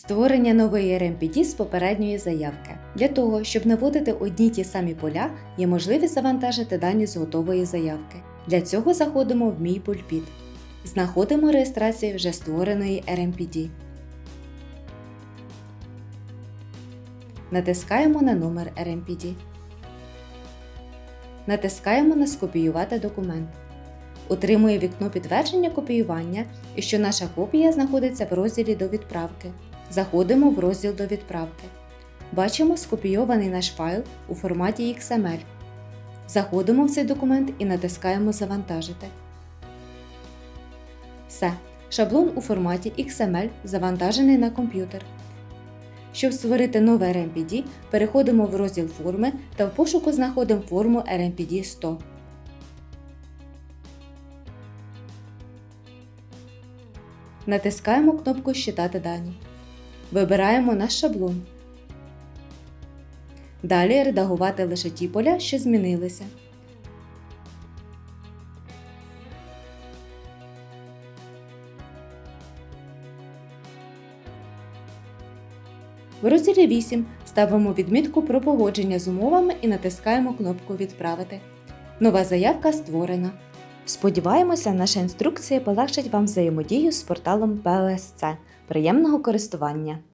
Створення нової RMPD з попередньої заявки. Для того, щоб наводити одні ті самі поля, є можливість завантажити дані з готової заявки. Для цього заходимо в Мій пульпіт. Знаходимо реєстрацію вже створеної RMPD. Натискаємо на номер RMPD. Натискаємо на Скопіювати документ. Отримує вікно підтвердження копіювання і що наша копія знаходиться в розділі до відправки. Заходимо в розділ до відправки. Бачимо скопійований наш файл у форматі XML. Заходимо в цей документ і натискаємо Завантажити. Все. Шаблон у форматі XML завантажений на комп'ютер. Щоб створити нове RMPD, переходимо в розділ форми та в пошуку знаходимо форму RMPD 100. Натискаємо кнопку Считати дані. Вибираємо наш шаблон. Далі редагувати лише ті поля, що змінилися. В розділі 8 ставимо відмітку про погодження з умовами і натискаємо кнопку Відправити. Нова заявка створена. Сподіваємося, наша інструкція полегшить вам взаємодію з порталом ПЛСЦ. Приємного користування!